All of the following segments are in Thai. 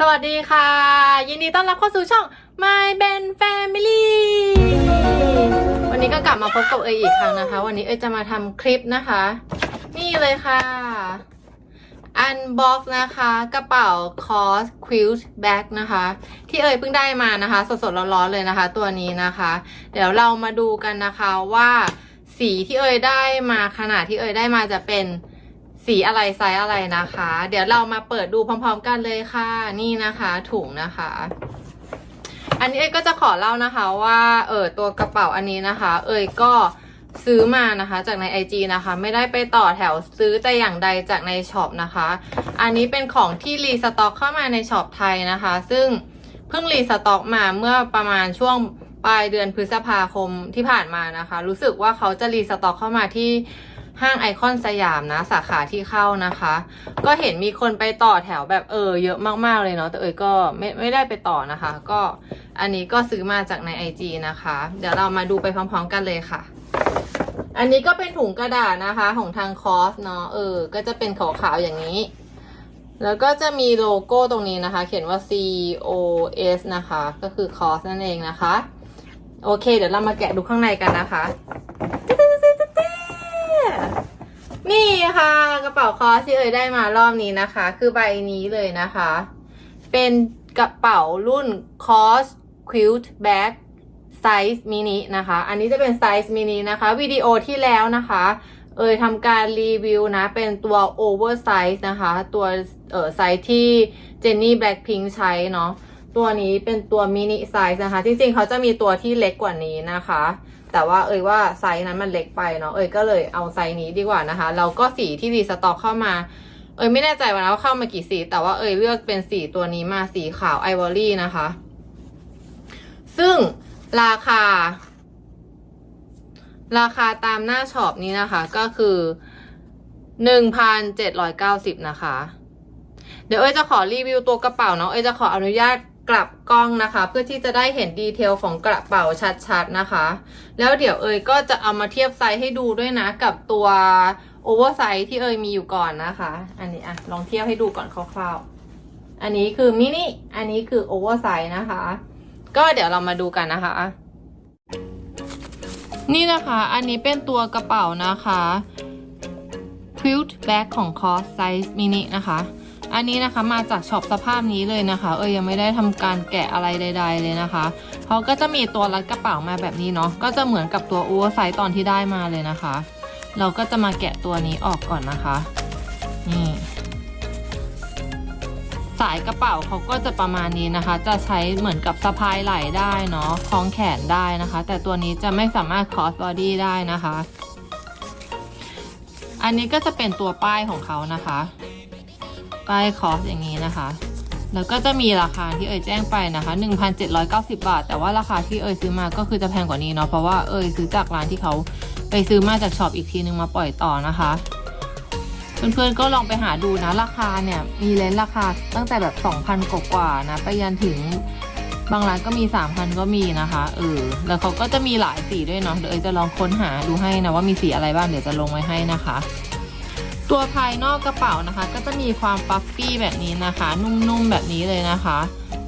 สวัสดีค่ะ ยินดีต้อนรับเข้าสู่ช่อง My Ben Family วันนี้ก็กลับมาพบกับเอยอีกครั้งนะคะ วันนี้เอยจะมาทำคลิปนะคะ นี่เลยค่ะ Unbox นะคะ กระเป๋า Cos Quilt Bag นะคะ ที่เอยเพิ่งได้มานะคะ สดๆร้อนๆเลยนะคะ ตัวนี้นะคะ เดี๋ยวเรามาดูกันนะคะว่าสีที่เอยได้มาขนาดที่เอยได้มาจะเป็น สีอะไรไซส์อะไรนะคะ เดี๋ยวเรามาเปิดดูพร้อม ๆ กันเลยค่ะ นี่นะคะถุงนะคะ อันนี้เอยก็จะขอเล่านะคะว่าเออตัวกระเป๋าอันนี้นะคะ เอยก็ซื้อมานะคะจากใน IG นะคะ ไม่ได้ไปต่อแถวซื้อแต่อย่างใดจากในช็อปนะคะ อันนี้เป็นของที่รีสต็อกเข้ามาในช็อปไทยนะคะ ซึ่งเพิ่งรีสต็อกมาเมื่อประมาณช่วงปลายเดือนพฤษภาคมที่ผ่านมานะคะ รู้สึกว่าเขาจะรีสต็อกเข้ามาที่ ห้างไอคอนสยามนะสาขาที่เข้านะคะ ก็เห็นมีคนไปต่อแถวแบบเออเยอะมากๆเลยเนาะแต่เอยก็ไม่ไม่ได้ไปต่อนะคะ ก็อันนี้ก็ซื้อมาจากใน IG นะคะ เดี๋ยวเรามาดูไปพร้อม ๆ กันเลยค่ะ อันนี้ก็เป็นถุงกระดาษนะคะของทางคอสเนาะเออ ก็จะเป็นขาวๆอย่างนี้ แล้วก็จะมีโลโก้ตรงนี้นะคะ เขียนว่า C O S นะคะ ก็คือคอสนั่นเองนะคะ โอเค เดี๋ยวเรามาแกะดูข้างในกันนะคะ นี่ค่ะ กระเป๋าคอสที่เอ่ยได้มารอบนี้นะคะ คือใบนี้เลยนะคะ เป็นกระเป๋ารุ่น Cos Quilt Bag ไซส์มินินะคะ อันนี้จะเป็นไซส์มินินะคะวิดีโอที่แล้วนะคะ เอ่ยทำการรีวิวนะ เป็นตัวโอเวอร์ไซส์นะคะ ตัวเออไซส์ที่เจนนี่แบล็ k พิงใช้เนาะ ตัวนี้เป็นตัวมินิไซส์นะคะ จริงๆ เขาจะมีตัวที่เล็กกว่านี้นะคะ แต่ว่าเอ่ยว่าไซส์นั้นมันเล็กไปเนาะเอ่ยก็เลยเอาไซส์นี้ดีกว่านะคะแล้วก็สีที่รีสต็อกเข้ามา เอ่ยไม่แน่ใจว่านะว่าเข้ามากี่สี แต่ว่าเอ่ยเลือกเป็นสีตัวนี้มาสีขาวไอวอรี่นะคะ ซึ่งราคา ราคาตามหน้าช็อปนี้นะคะ ก็คือหนึ่งพันเจ็ดร้อยเก้าสิบนะคะ เดี๋ยวเอ้ยจะขอรีวิวตัวกระเป๋าเนาะเอ้ยจะขออนุญาต กลับกล้องนะคะ เพื่อที่จะได้เห็นดีเทลของกระเป๋าชัดๆนะคะ แล้วเดี๋ยวเอ้ยก็จะเอามาเทียบไซส์ให้ดูด้วยนะ กับตัวโอเวอร์ไซส์ที่เอ้ยมีอยู่ก่อนนะคะ อันนี้อะลองเทียบให้ดูก่อนคร่าวๆ อันนี้คือมินิอันนี้คือโอเวอร์ไซส์นะคะ ก็เดี๋ยวเรามาดูกันนะคะ นี่นะคะ อันนี้เป็นตัวกระเป๋านะคะ quilt bag ของ cos size mini นะคะ อันนี้นะคะมาจากช็อปสภาพนี้เลยนะคะ เอ้ยยังไม่ได้ทำการแกะอะไรใด ๆ เลยนะคะเขาก็จะมีตัวรัดกระเป๋ามาแบบนี้เนาะก็จะเหมือนกับตัว oversize ตอนที่ได้มาเลยนะคะ เราก็จะมาแกะตัวนี้ออกก่อนนะคะนี่สายกระเป๋าเขาก็จะประมาณนี้นะคะ จะใช้เหมือนกับสะพายไหล่ได้เนาะคล้องแขนได้นะคะ แต่ตัวนี้จะไม่สามารถ cross body ได้นะคะ อันนี้ก็จะเป็นตัวป้ายของเขานะคะ ป้ายคอสอย่างนี้นะคะ แล้วก็จะมีราคาที่เอ่ยแจ้งไปนะคะ 1,790 บาท แต่ว่าราคาที่เอ่ยซื้อมาก็คือจะแพงกว่านี้เนาะเพราะว่าเอ่ยซื้อจากร้านที่เขาไปซื้อมาจากช็อปอีกทีนึงมาปล่อยต่อนะคะเพื่อนๆก็ลองไปหาดูนะราคาเนี่ยมีเลนส์ราคาตั้งแต่แบบ 2,000 กว่าๆนะไปยันถึงบางร้านก็มี 3,000 ก็มีนะคะเออแล้วเขาก็จะมีหลายสีด้วยเนาะเดี๋ยวเอยจะลองค้นหาดูให้นะว่ามีสีอะไรบ้างเดี๋ยวจะลงไว้ให้นะคะ ตัวภายนอกกระเป๋านะคะ ก็จะมีความฟัฟฟี่แบบนี้นะคะ นุ่มๆแบบนี้เลยนะคะ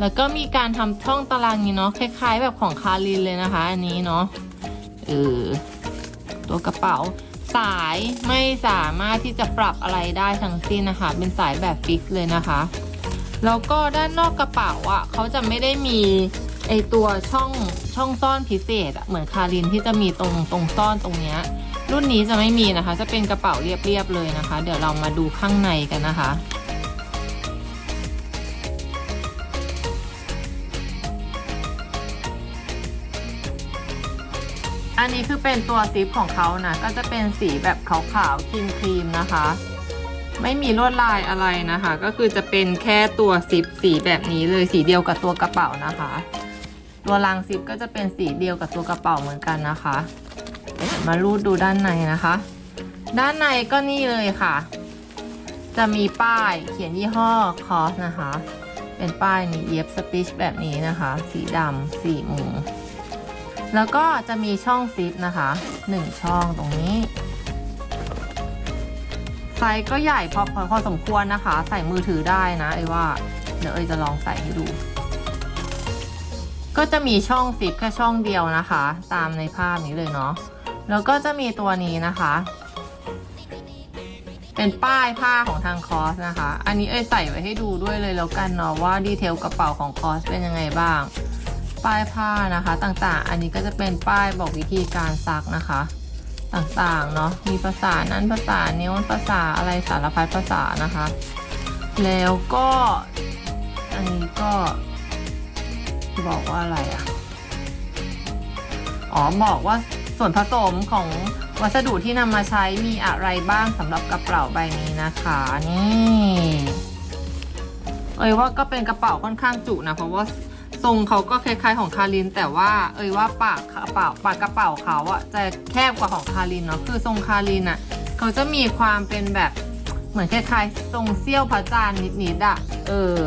แล้วก็มีการทำช่องตารางนี้เนาะคล้าย ๆ แบบของคารินเลยนะคะ อันนี้เนาะเออตัวกระเป๋าสายไม่สามารถที่จะปรับอะไรได้ทั้งสิ้นนะคะ เป็นสายแบบฟิกซ์เลยนะคะแล้วก็ด้านนอกกระเป๋าอะเขาจะไม่ได้มีไอตัวช่องช่องซ่อนพิเศษอะเหมือนคารินที่จะมีตรงตรงซ่อนตรงเนี้ย รุ่นนี้จะไม่มีนะคะ จะเป็นกระเป๋าเรียบๆเลยนะคะ เดี๋ยวเรามาดูข้างในกันนะคะ อันนี้คือเป็นตัวซิปของเขานะ ก็จะเป็นสีแบบขาวๆครีมครีมๆนะคะ ไม่มีลวดลายอะไรนะคะ ก็คือจะเป็นแค่ตัวซิปสีแบบนี้เลยสีเดียวกับตัวกระเป๋านะคะ ตัวรางซิปก็จะเป็นสีเดียวกับตัวกระเป๋าเหมือนกันนะคะ มารูดดูด้านในนะคะ ด้านในก็นี่เลยค่ะ จะมีป้ายเขียนยี่ห้อคอสนะคะ เป็นป้ายนี้เย็บสติชแบบนี้นะคะ สีดำสี่มุมแล้วก็จะมีช่องซิปนะคะหนึ่งช่องตรงนี้ ไซส์ก็ใหญ่พอพอพอสมควรนะคะ ใส่มือถือได้นะไอ้ว่า เดี๋ยวเอยจะลองใส่ให้ดู ก็จะมีช่องซิปแค่ช่องเดียวนะคะ ตามในภาพนี้เลยเนาะ แล้วก็จะมีตัวนี้นะคะ เป็นป้ายผ้าของทางคอสนะคะ อันนี้เอ้ยใส่ไว้ให้ดูด้วยเลยแล้วกันเนาะว่าดีเทลกระเป๋าของคอสเป็นยังไงบ้าง ป้ายผ้านะคะต่างๆ อันนี้ก็จะเป็นป้ายบอกวิธีการซักนะคะต่างๆ เนาะ มีภาษานั้นภาษาเนี้วภาษาอะไรสารพัดภาษานะคะ แล้วก็ อันนี้ก็บอกว่าอะไรอะอ๋อ บอกว่า ส่วนผสมของวัสดุที่นำมาใช้มีอะไรบ้างสำหรับกระเป๋าใบนี้นะคะนี่เอ่ยว่าก็เป็นกระเป๋าค่อนข้างจุนะเพราะว่าทรงเขาก็คล้ายๆของคาริน แต่ว่าเอ่ยว่าปากกระเป๋าปากกระเป๋าเขาอะจะแคบกว่าของคารินเนาะคือทรงคารินอะเขาจะมีความเป็นแบบเหมือนคล้ายๆทรงเสี้ยวพระจันทร์นิดๆอะเออ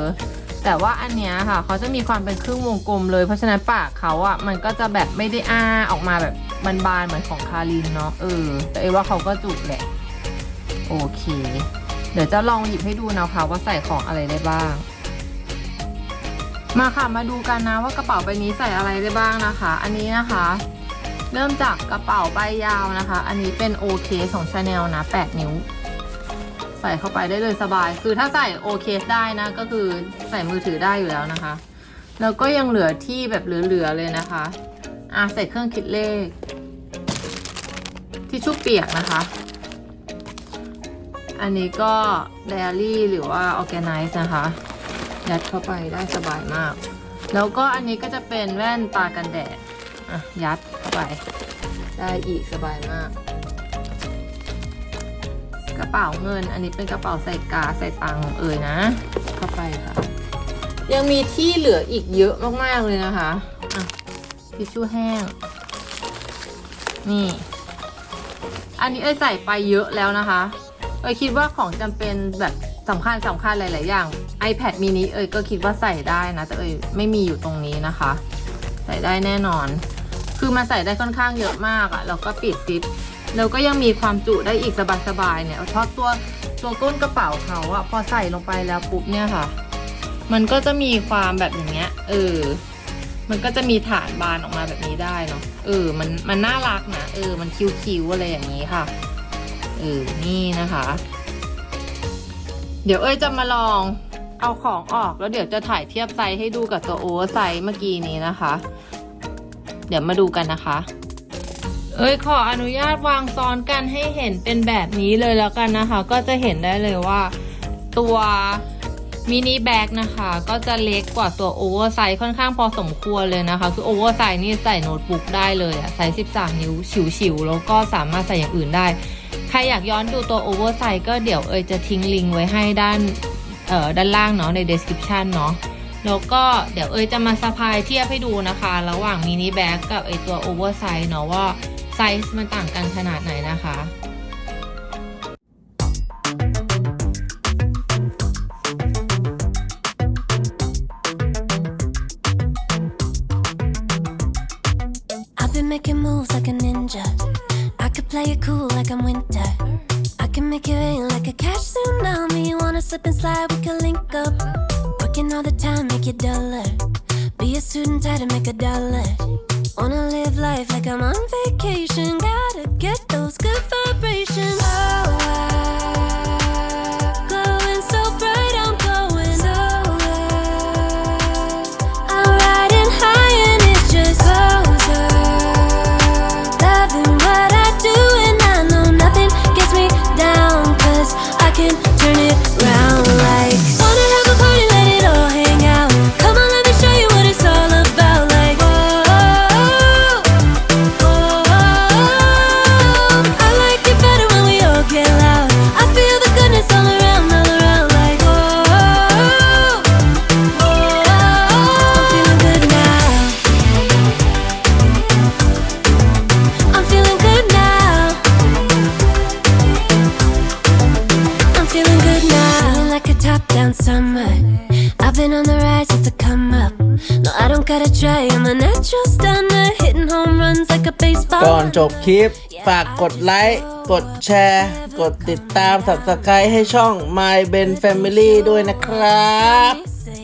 แต่ว่าอันเนี้ยค่ะเขาจะมีความเป็นครึ่งวงกลมเลย เพราะฉะนั้นปากเขาอะมันก็จะแบบไม่ได้อ้าออกมาแบบ มันบานเหมือนของคารินเนาะเออ แต่เอว่าเขาก็จุแหละ โอเค เดี๋ยวจะลองหยิบให้ดูนะคะว่าใส่ของอะไรได้บ้าง มาค่ะมาดูกันนะว่ากระเป๋าใบนี้ใส่อะไรได้บ้างนะคะ อันนี้นะคะ เริ่มจากกระเป๋าใบยาวนะคะ อันนี้เป็นโอเคของชาแนลนะ 8 นิ้ว ใส่เข้าไปได้เลยสบาย คือถ้าใส่โอเคได้นะ ก็คือใส่มือถือได้อยู่แล้วนะคะ แล้วก็ยังเหลือที่แบบเหลือๆเลยนะคะอะใส่เครื่องคิดเลข ที่ชุบเปียกนะคะ อันนี้ก็ไดอารี่หรือว่า organize นะคะ ยัดเข้าไปได้สบายมาก แล้วก็อันนี้ก็จะเป็นแว่นตากันแดดอะยัดเข้าไป ได้อีกสบายมาก กระเป๋าเงิน อันนี้เป็นกระเป๋าใส่กาใส่ตังค์ของเอ่ยนะ เข้าไปค่ะ ยังมีที่เหลืออีกเยอะมากๆเลยนะคะอะทิชชู่แห้ง นี่ อันนี้เอ้ยใส่ไปเยอะแล้วนะคะ เอ้ยคิดว่าของจำเป็นแบบสำคัญสำคัญหลาย ๆ อย่าง iPad mini เอ้ยก็คิดว่าใส่ได้นะ แต่เอ้ยไม่มีอยู่ตรงนี้นะคะ ใส่ได้แน่นอน คือมันใส่ได้ค่อนข้างเยอะมากอะ่ะแล้วก็ปิดซิปแล้วก็ยังมีความจุได้อีกสบาย ๆ เนี่ยเพราะตัวตัวก้นกระเป๋าเขาอะพอใส่ลงไปแล้วปุ๊บเนี่ยค่ะ มันก็จะมีความแบบอย่างเงี้ยเออ มันก็จะมีฐานบานออกมาแบบนี้ได้เนาะเออมันมันน่ารักนะเออ มันคิ้วๆอะไรอย่างนี้ค่ะเออนี่นะคะ เดี๋ยวเอ้ยจะมาลองเอาของออกแล้วเดี๋ยวจะถ่ายเทียบไซส์ให้ดูกับตัวโอเวอร์ไซส์เมื่อกี้นี้นะคะ เดี๋ยวมาดูกันนะคะ เอ้ยขออนุญาตวางซ้อนกันให้เห็นเป็นแบบนี้เลยแล้วกันนะคะ ก็จะเห็นได้เลยว่า ตัว มินิแบ็กนะคะก็จะเล็กกว่าตัวโอเวอร์ไซส์ค่อนข้างพอสมควรเลยนะคะ คือโอเวอร์ไซส์นี่ใส่โน้ตบุ๊กได้เลยอะไซส์ 13 นิ้วฉิวๆ แล้วก็สามารถใส่อย่างอื่นได้ ใครอยากย้อนดูตัวโอเวอร์ไซส์ก็เดี๋ยวเอยจะทิ้งลิงก์ไว้ให้ด้านเอ่อด้านล่างเนาะใน description เนาะแล้วก็เดี๋ยวเอยจะมาสะพายเทียบให้ดูนะคะ ระหว่างมินิแบ็กกับไอตัวโอเวอร์ไซส์เนาะว่าไซส์มันต่างกันขนาดไหนนะคะ All make it dollar. Be a student, try to make a dollar. Wanna live life like I'm on vacation. Gotta get those good vibrations. Oh, a top down summer. I've been on the rise, it's a come up. No, I don't gotta try, I'm a natural stunner. Hitting home runs like a baseball. ก่อนจบคลิป ฝากกดไลค์ กดแชร์ กดติดตาม subscribe ให้ช่อง My Ben Family ด้วยนะครับ So